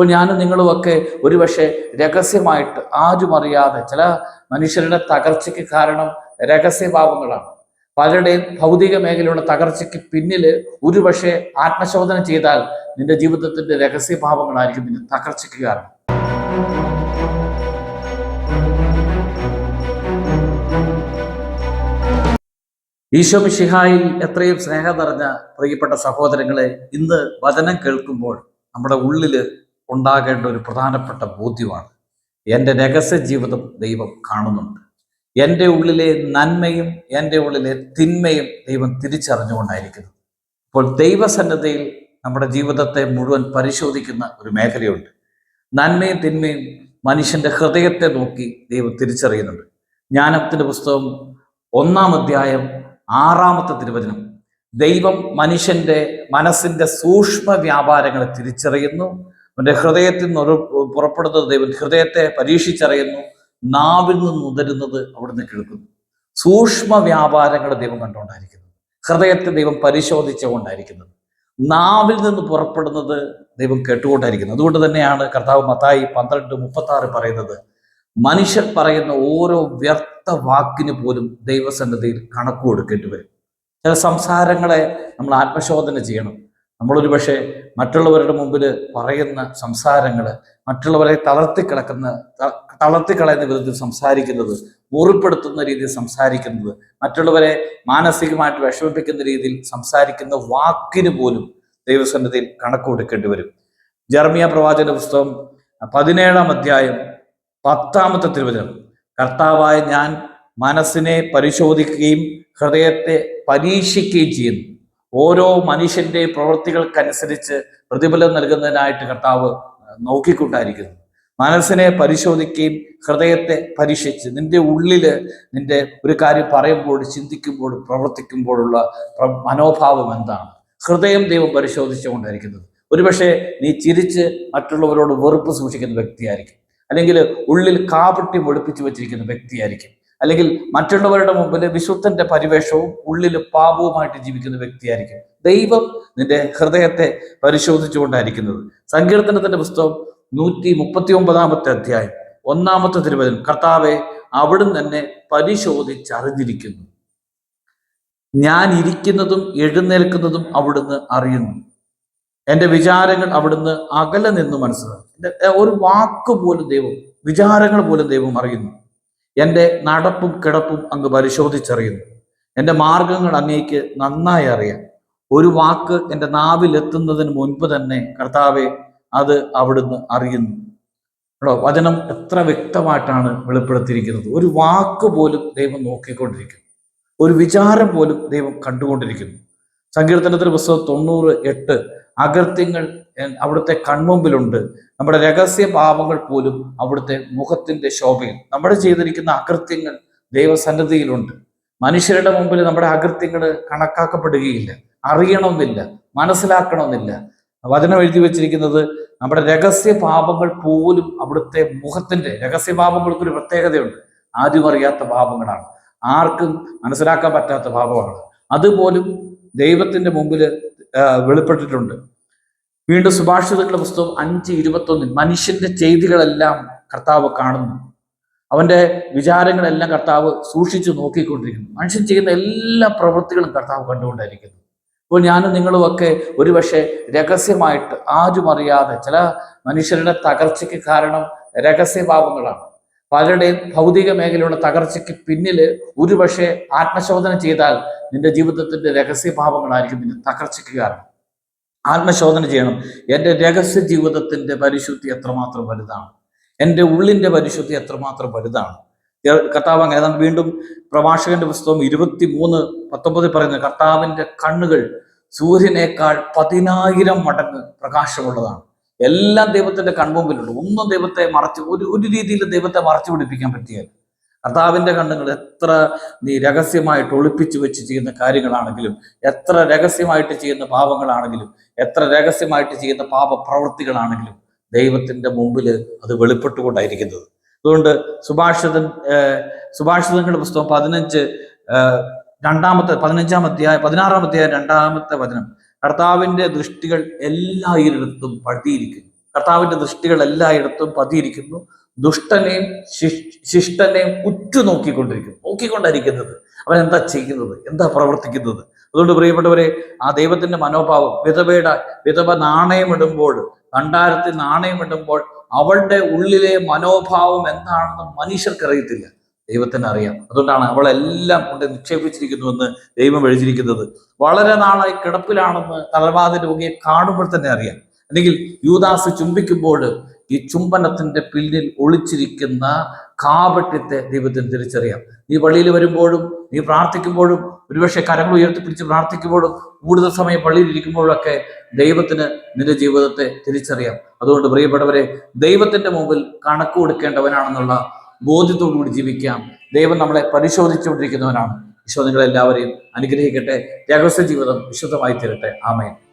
ഇപ്പോൾ ഞാനും നിങ്ങളുമൊക്കെ ഒരുപക്ഷെ രഹസ്യമായിട്ട് ആരും അറിയാതെ ചില മനുഷ്യരുടെ തകർച്ചയ്ക്ക് കാരണം രഹസ്യഭാവങ്ങളാണ്. പലരുടെയും ഭൗതിക മേഖലയുള്ള തകർച്ചയ്ക്ക് പിന്നിൽ ഒരുപക്ഷെ ആത്മശോധന ചെയ്താൽ നിന്റെ ജീവിതത്തിന്റെ രഹസ്യഭാവങ്ങളായിരിക്കും നിന്റെ തകർച്ചയ്ക്ക് കാരണം. ഈശോ മിശിഹായിൽ എത്രയും സ്നേഹം നിറഞ്ഞ പ്രിയപ്പെട്ട സഹോദരങ്ങളെ ഇന്ന് വചനം കേൾക്കുമ്പോൾ നമ്മുടെ ഉള്ളിൽ ഉണ്ടാകേണ്ട ഒരു പ്രധാനപ്പെട്ട ബോധ്യമാണ്. എന്റെ രഹസ്യ ജീവിതം ദൈവം കാണുന്നുണ്ട്. എന്റെ ഉള്ളിലെ നന്മയും എന്റെ ഉള്ളിലെ തിന്മയും ദൈവം തിരിച്ചറിഞ്ഞുകൊണ്ടായിരിക്കുന്നു. അപ്പോൾ ദൈവസന്നദ്ധയിൽ നമ്മുടെ ജീവിതത്തെ മുഴുവൻ പരിശോധിക്കുന്ന ഒരു മേഖലയുണ്ട്. നന്മയും തിന്മയും മനുഷ്യന്റെ ഹൃദയത്തെ നോക്കി ദൈവം തിരിച്ചറിയുന്നുണ്ട്. ജ്ഞാനത്തിന്റെ പുസ്തകം ഒന്നാം അധ്യായം ആറാമത്തെ തിരുവചനം. ദൈവം മനുഷ്യന്റെ മനസ്സിന്റെ സൂക്ഷ്മ വ്യാപാരങ്ങളെ തിരിച്ചറിയുന്നു. അവന്റെ ഹൃദയത്തിൽ നിന്ന് ഒരു പുറപ്പെടുന്നത് ദൈവം ഹൃദയത്തെ പരീക്ഷിച്ചറിയുന്നു. നാവിൽ നിന്ന് ഉതരുന്നത് അവിടുന്ന് കേൾക്കുന്നു. സൂക്ഷ്മ വ്യാപാരങ്ങൾ ദൈവം കണ്ടുകൊണ്ടായിരിക്കുന്നത്. ഹൃദയത്തെ ദൈവം പരിശോധിച്ചുകൊണ്ടായിരിക്കുന്നത്. നാവിൽ നിന്ന് പുറപ്പെടുന്നത് ദൈവം കേട്ടുകൊണ്ടായിരിക്കുന്നത്. അതുകൊണ്ട് തന്നെയാണ് കർത്താവ് മത്തായി പന്ത്രണ്ട് മുപ്പത്തി ആറ് പറയുന്നത്. മനുഷ്യർ പറയുന്ന ഓരോ വ്യർത്ഥ വാക്കിന് പോലും ദൈവസന്നദ്ധയിൽ കണക്ക് കൊടുക്കേണ്ടി വരും. ചില സംസാരങ്ങളെ നമ്മൾ ആത്മശോധന ചെയ്യണം. നമ്മളൊരു പക്ഷേ മറ്റുള്ളവരുടെ മുമ്പിൽ പറയുന്ന സംസാരങ്ങൾ മറ്റുള്ളവരെ തളർത്തിക്കിടക്കുന്ന തളർത്തി തളർത്തിക്കളയുന്ന വിധത്തിൽ സംസാരിക്കുന്നത് മുറിപ്പെടുത്തുന്ന രീതിയിൽ സംസാരിക്കുന്നത് മറ്റുള്ളവരെ മാനസികമായിട്ട് വിഷമിപ്പിക്കുന്ന രീതിയിൽ സംസാരിക്കുന്ന വാക്കിന് പോലും ദൈവസന്നിധിയിൽ കണക്ക് കൊടുക്കേണ്ടി വരും. ജർമിയ പ്രവാചക പുസ്തകം പതിനേഴാം അധ്യായം പത്താമത്തെ തിരുവചനം. കർത്താവായ ഞാൻ മനസ്സിനെ പരിശോധിക്കുകയും ഹൃദയത്തെ പരീക്ഷിക്കുകയും ചെയ്യുന്നു. ഓരോ മനുഷ്യന്റെ പ്രവൃത്തികൾക്കനുസരിച്ച് പ്രതിഫലം നൽകുന്നതിനായിട്ട് കർത്താവ് നോക്കിക്കൊണ്ടായിരിക്കുന്നു. മനസ്സിനെ പരിശോധിക്കുകയും ഹൃദയത്തെ പരീക്ഷിച്ച് നിന്റെ ഉള്ളിൽ നിന്റെ ഒരു കാര്യം പറയുമ്പോൾ ചിന്തിക്കുമ്പോൾ പ്രവർത്തിക്കുമ്പോഴുള്ള മനോഭാവം എന്താണ്? ഹൃദയം ദൈവം പരിശോധിച്ചുകൊണ്ടായിരിക്കുന്നത്. ഒരുപക്ഷെ നീ ചിരിച്ച് മറ്റുള്ളവരോട് വെറുപ്പ് സൂക്ഷിക്കുന്ന വ്യക്തിയായിരിക്കും. അല്ലെങ്കിൽ ഉള്ളിൽ കാപട്ടി ഒളിപ്പിച്ചു വെച്ചിരിക്കുന്ന വ്യക്തിയായിരിക്കും. അല്ലെങ്കിൽ മറ്റുള്ളവരുടെ മുമ്പിൽ വിശുദ്ധന്റെ പരിവേഷവും ഉള്ളിൽ പാപവുമായിട്ട് ജീവിക്കുന്ന വ്യക്തിയായിരിക്കും. ദൈവം നിന്റെ ഹൃദയത്തെ പരിശോധിച്ചുകൊണ്ടായിരിക്കുന്നത്. സങ്കീർത്തനത്തിന്റെ പുസ്തകം നൂറ്റി മുപ്പത്തി ഒമ്പതാമത്തെ അധ്യായം ഒന്നാമത്തെ തിരുവചനം. കർത്താവെ അവിടുന്ന് തന്നെ പരിശോധിച്ചറിഞ്ഞിരിക്കുന്നു. ഞാൻ ഇരിക്കുന്നതും എഴുന്നേൽക്കുന്നതും അവിടുന്ന് അറിയുന്നു. എന്റെ വിചാരങ്ങൾ അവിടുന്ന് അകലെ നിന്ന് മനസ്സിലാക്കും ഒരു വാക്ക് പോലും ദൈവം വിചാരങ്ങൾ പോലും ദൈവം അറിയുന്നു. എന്റെ നടപ്പും കിടപ്പും അങ്ങ് പരിശോധിച്ചറിയുന്നു. എന്റെ മാർഗങ്ങൾ അങ്ങേക്ക് നന്നായി അറിയാം. ഒരു വാക്ക് എന്റെ നാവിൽ എത്തുന്നതിന് മുൻപ് തന്നെ കർത്താവെ അത് അവിടുന്ന് അറിയുന്നു. കേട്ടോ വചനം എത്ര വ്യക്തമായിട്ടാണ് വെളിപ്പെടുത്തിയിരിക്കുന്നത്. ഒരു വാക്ക് പോലും ദൈവം നോക്കിക്കൊണ്ടിരിക്കുന്നു. ഒരു വിചാരം പോലും ദൈവം കണ്ടുകൊണ്ടിരിക്കുന്നു. സങ്കീർത്തനത്തിന്റെ പുസ്തകം തൊണ്ണൂറ് എട്ട് അകൃത്യങ്ങൾ അവിടുത്തെ കൺമുമ്പിലുണ്ട്. നമ്മുടെ രഹസ്യ പാപങ്ങൾ പോലും അവിടുത്തെ മുഖത്തിന്റെ ശോഭയിൽ. നമ്മൾ ചെയ്തിരിക്കുന്ന അകൃത്യങ്ങൾ ദൈവസന്നദ്ധിയിലുണ്ട് മനുഷ്യരുടെ മുമ്പിൽ നമ്മുടെ അകൃത്യങ്ങൾ കണക്കാക്കപ്പെടുകയില്ല. അറിയണമെന്നില്ല. മനസ്സിലാക്കണമെന്നില്ല. വചനം എഴുതി വെച്ചിരിക്കുന്നത് നമ്മുടെ രഹസ്യ പാപങ്ങൾ പോലും അവിടുത്തെ മുഖത്തിന്റെ രഹസ്യ പാപങ്ങൾക്ക് ഒരു പ്രത്യേകതയുണ്ട്. ആരും അറിയാത്ത പാപങ്ങളാണ്. ആർക്കും മനസ്സിലാക്കാൻ പറ്റാത്ത പാപമാണ് അതുപോലും ദൈവത്തിന്റെ മുമ്പിൽ വെളിപ്പെട്ടിട്ടുണ്ട്. വീണ്ടും സുഭാഷിതങ്ങളുടെ പുസ്തകം അഞ്ച് ഇരുപത്തൊന്നിൽ മനുഷ്യന്റെ ചെയ്തികളെല്ലാം കർത്താവ് കാണുന്നു. അവന്റെ വിചാരങ്ങളെല്ലാം കർത്താവ് സൂക്ഷിച്ചു നോക്കിക്കൊണ്ടിരിക്കുന്നു. മനുഷ്യൻ ചെയ്യുന്ന എല്ലാ പ്രവൃത്തികളും കർത്താവ് കണ്ടുകൊണ്ടായിരിക്കുന്നു. ഇപ്പോൾ ഞാനും നിങ്ങളും ഒക്കെ ഒരുപക്ഷെ രഹസ്യമായിട്ട് ആരും അറിയാതെ ചില മനുഷ്യരുടെ തകർച്ചയ്ക്ക് കാരണം രഹസ്യഭാവങ്ങളാണ്. പലരുടെയും ഭൗതിക മേഖലയുള്ള തകർച്ചയ്ക്ക് പിന്നിൽ ഒരുപക്ഷെ ആത്മശോധന ചെയ്താൽ നിന്റെ ജീവിതത്തിന്റെ രഹസ്യഭാവങ്ങളായിരിക്കും നിന്റെ തകർച്ചയ്ക്ക് കാരണം. ആത്മശോധന ചെയ്യണം. എന്റെ രഹസ്യ ജീവിതത്തിന്റെ പരിശുദ്ധി എത്രമാത്രം വലുതാണ്? എന്റെ ഉള്ളിന്റെ പരിശുദ്ധി എത്രമാത്രം വലുതാണ്? കർത്താവ് അങ്ങനെ വീണ്ടും പ്രഭാഷകന്റെ പുസ്തകം ഇരുപത്തി മൂന്ന് പത്തൊമ്പതിൽ പറയുന്നത് കർത്താവിന്റെ കണ്ണുകൾ സൂര്യനേക്കാൾ പതിനായിരം മടങ്ങ് പ്രകാശമുള്ളതാണ്. എല്ലാം ദൈവത്തിന്റെ കൺമുമ്പിലുണ്ട്. ഒന്നും ദൈവത്തെ മറച്ച് ഒരു ഒരു രീതിയിൽ ദൈവത്തെ മറച്ചു പിടിപ്പിക്കാൻ പറ്റിയാൽ കർത്താവിന്റെ കണ്ണുകൾ എത്ര നീ രഹസ്യമായിട്ട് ഒളിപ്പിച്ചു വെച്ച് ചെയ്യുന്ന കാര്യങ്ങളാണെങ്കിലും എത്ര രഹസ്യമായിട്ട് ചെയ്യുന്ന പാപങ്ങളാണെങ്കിലും എത്ര രഹസ്യമായിട്ട് ചെയ്യുന്ന പാപ പ്രവൃത്തികളാണെങ്കിലും ദൈവത്തിന്റെ മുമ്പിൽ അത് വെളിപ്പെട്ടുകൊണ്ടായിരിക്കുന്നത്. അതുകൊണ്ട് സുഭാഷിതൻ സുഭാഷിതങ്ങളുടെ പുസ്തകം പതിനഞ്ച് രണ്ടാമത്തെ പതിനഞ്ചാം അധ്യായം പതിനാറാം അധ്യായം രണ്ടാമത്തെ വചനം. കർത്താവിന്റെ ദൃഷ്ടികൾ എല്ലായിടത്തും പതിയിരിക്കുന്നു. കർത്താവിന്റെ ദൃഷ്ടികൾ എല്ലായിടത്തും പതിയിരിക്കുന്നു. ദുഷ്ടനെയും ശിഷ്- ശിഷ്ടനെയും ഉറ്റുനോക്കിക്കൊണ്ടിരിക്കുന്നു നോക്കിക്കൊണ്ടിരിക്കുന്നത്. അവൻ എന്താ ചെയ്യുന്നത്? എന്താ പ്രവർത്തിക്കുന്നത്? അതുകൊണ്ട് പ്രിയപ്പെട്ടവരെ ആ ദൈവത്തിന്റെ മനോഭാവം വിധവയുടെ വിധവ നാണയമിടുമ്പോൾ ഭണ്ഡാരത്തിൽ നാണയമിടുമ്പോൾ അവളുടെ ഉള്ളിലെ മനോഭാവം എന്താണെന്ന് മനുഷ്യർക്കറിയത്തില്ല. ദൈവത്തിന് അറിയാം. അതുകൊണ്ടാണ് അവളെല്ലാം കൊണ്ട് നിക്ഷേപിച്ചിരിക്കുന്നുവെന്ന് ദൈവം എഴുതിയിരിക്കുന്നത്. വളരെ നാളായി കിടപ്പിലാണെന്ന് തലവാദ രോഗിയെ കാണുമ്പോൾ തന്നെ അറിയാം. അല്ലെങ്കിൽ യൂദാസ് ചുംബിക്കുമ്പോൾ ഈ ചുംബനത്തിന്റെ പിന്നിൽ ഒളിച്ചിരിക്കുന്ന കാപട്യത്തെ ദൈവത്തിന് തിരിച്ചറിയാം. നീ പള്ളിയിൽ വരുമ്പോഴും നീ പ്രാർത്ഥിക്കുമ്പോഴും ഒരുപക്ഷെ കരങ്ങൾ ഉയർത്തിപ്പിടിച്ച് പ്രാർത്ഥിക്കുമ്പോഴും കൂടുതൽ സമയം പള്ളിയിൽ ഇരിക്കുമ്പോഴൊക്കെ ദൈവത്തിന് നിന്റെ ജീവിതത്തെ തിരിച്ചറിയാം. അതുകൊണ്ട് പ്രിയപ്പെട്ടവരെ ദൈവത്തിന്റെ മുമ്പിൽ കണക്ക് കൊടുക്കേണ്ടവനാണെന്നുള്ള ബോധ്യത്തോടുകൂടി ജീവിക്കാം. ദൈവം നമ്മളെ പരിശോധിച്ചുകൊണ്ടിരിക്കുന്നവനാണ്. ഈശോ നിങ്ങളെല്ലാവരെയും അനുഗ്രഹിക്കട്ടെ. രഹസ്യ ജീവിതം വിശുദ്ധമായി തീരട്ടെ ആമേൻ.